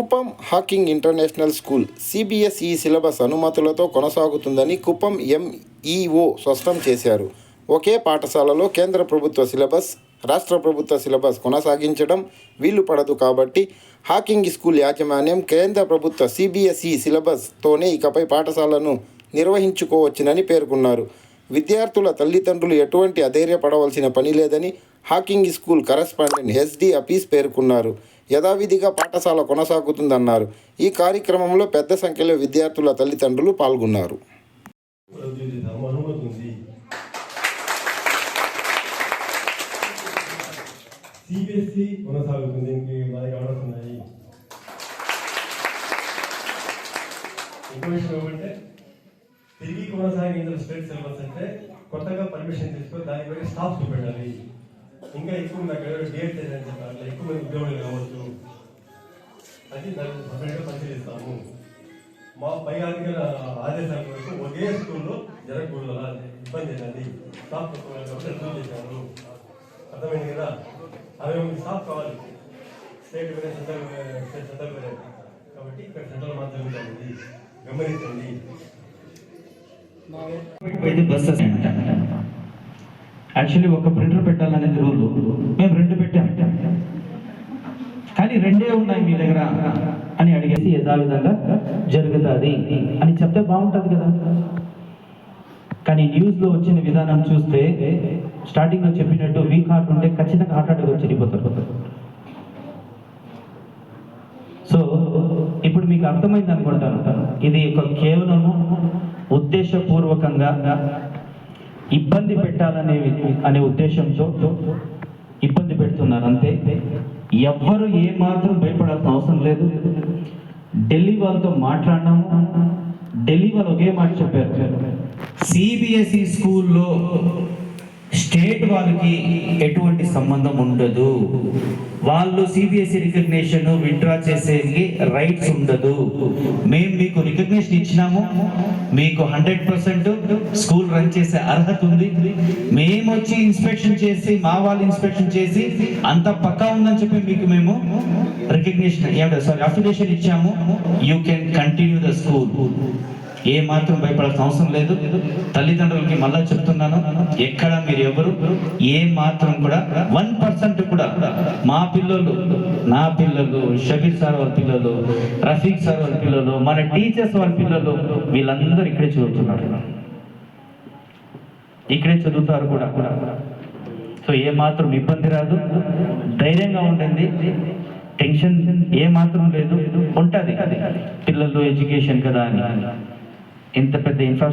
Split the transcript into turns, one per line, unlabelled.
Kuppam Hawking international school CBSE syllabus అనుమతులతో కొనసాగుతుందని Kuppam MEO స్పష్టం చేశారు. ఒకే పాఠశాలలో కేంద్ర ప్రభుత్వ సిలబస్ రాష్ట్ర ప్రభుత్వ సిలబస్ కొనసాగించడం వీలు పడదు కాబట్టి హాకింగ్ స్కూల్ యాజమాన్యం కేంద్ర ప్రభుత్వ సిబిఎస్ఈ సిలబస్తోనే ఇకపై పాఠశాలను నిర్వహించుకోవచ్చునని పేర్కొన్నారు. విద్యార్థుల తల్లిదండ్రులు ఎటువంటి అధైర్యపడవలసిన పని లేదని హాకింగ్ స్కూల్ కరస్పాండెంట్ హెచ్డి అపీస్ పేర్కొన్నారు. యథావిధిగా పాఠశాల కొనసాగుతుందన్నారు. ఈ కార్యక్రమంలో పెద్ద సంఖ్యలో విద్యార్థుల తల్లిదండ్రులు పాల్గొన్నారు.
రద్దుదిద్దాము కొనసాగుతుంది. దీనికి మా ఆర్డర్స్ ఉన్నాయి. ఇంకో విషయం ఏమంటే తిరిగి కొనసాగించిన స్టేట్ సిలబస్ అంటే కొత్తగా పర్మిషన్ తీసుకొని దాని స్టాఫ్ చూపెట్టాలి. ఇంకా ఎక్కువ నాకు డేట్ అని చెప్పాలి అట్లా ఎక్కువ మంది ఉద్యోగులు కావచ్చు. అది దాన్ని సపరేట్గా పరిశీలిస్తాము మా పై అధికార ఆదేశాల వరకు ఒకే స్కూల్లో జరగకూడదు అలా ఇబ్బంది అనేది స్టాఫ్ తక్కువ కాబట్టి రద్దు చేశారు. అర్థమైంది కదా? అరవై మంది స్టాఫ్ కావాలి. స్టేట్ వేరే సెంట్రల్ స్టేట్ సెంట్రల్ వేరే కాబట్టి ఇక్కడ సెంట్రల్ మాత్రమే ఉంది గమనించండి.
ఇది బస్సెస్ యాక్చువల్లీ ఒక ప్రింటర్ పెట్టాలనేది రూల్ మేము రెండు పెట్టాం. కానీ రెండే ఉన్నాయి మీ దగ్గర అని అడిగేసి యథావిధంగా జరుగుతుంది అని చెప్తే బాగుంటుంది కదా. కానీ న్యూస్లో వచ్చిన విధానం చూస్తే స్టార్టింగ్లో చెప్పినట్టు వీక్ హార్ట్ ఉంటే ఖచ్చితంగా హార్ట్ అటాక్ వచ్చి వెళ్ళిపోతారు. సో ఇప్పుడు మీకు అర్థమైంది అనుకుంటాను. ఇది ఒక కేవలము ఉద్దేశపూర్వకంగా ఇబ్బంది పెట్టాలనే అనే ఉద్దేశంతో ఇబ్బంది పెడుతున్నారు. అంతే. ఎవ్వరు ఏ మాత్రం భయపడాల్సిన అవసరం లేదు. ఢిల్లీ వాళ్ళతో మాట్లాడినాము. ఢిల్లీ వాళ్ళు ఒకే మాట చెప్పారు. సిబిఎస్ఈ స్కూల్లో స్టేట్ వాళ్ళకి ఎటువంటి సంబంధం ఉండదు. వాళ్ళు సిబిఎస్ఈ రికగ్నేషన్ విత్డ్రా చేసేకి రైట్స్ ఉండదు. మేము మీకు రికగ్నేషన్ ఇచ్చినాము. మీకు హండ్రెడ్ పర్సెంట్ స్కూల్ రన్ చేసే అర్హత ఉంది. మేము వచ్చి ఇన్స్పెక్షన్ చేసి మా వాళ్ళు ఇన్స్పెక్షన్ చేసి అంత పక్కా ఉందని చెప్పి మీకు మేము రికగ్నిషన్ ఏమిటో సారీ అఫిలియేషన్ ఇచ్చాము. You can continue the school ఏ మాత్రం భయపడాల్సిన అవసరం లేదు. తల్లిదండ్రులకి మళ్ళా చెప్తున్నాను ఎక్కడ మీరు ఎవరు ఏ మాత్రం కూడా వన్ పర్సెంట్ కూడా మా పిల్లలు నా పిల్లలు షబీర్ సార్ వాళ్ళ పిల్లలు రఫీక్ సార్ వాళ్ళ పిల్లలు మన టీచర్స్ వాళ్ళ పిల్లలు వీళ్ళందరూ ఇక్కడే చదువుతున్నారు. ఇక్కడే చదువుతారు కూడా. సో ఏ మాత్రం ఇబ్బంది రాదు. ధైర్యంగా ఉండండి. టెన్షన్ ఏ మాత్రం లేదు. ఉంటుంది. పిల్లలు ఎడ్యుకేషన్ కదా అని. ఇంత పెద్ద ఇన్ఫ్రాస్ట్రక్చర్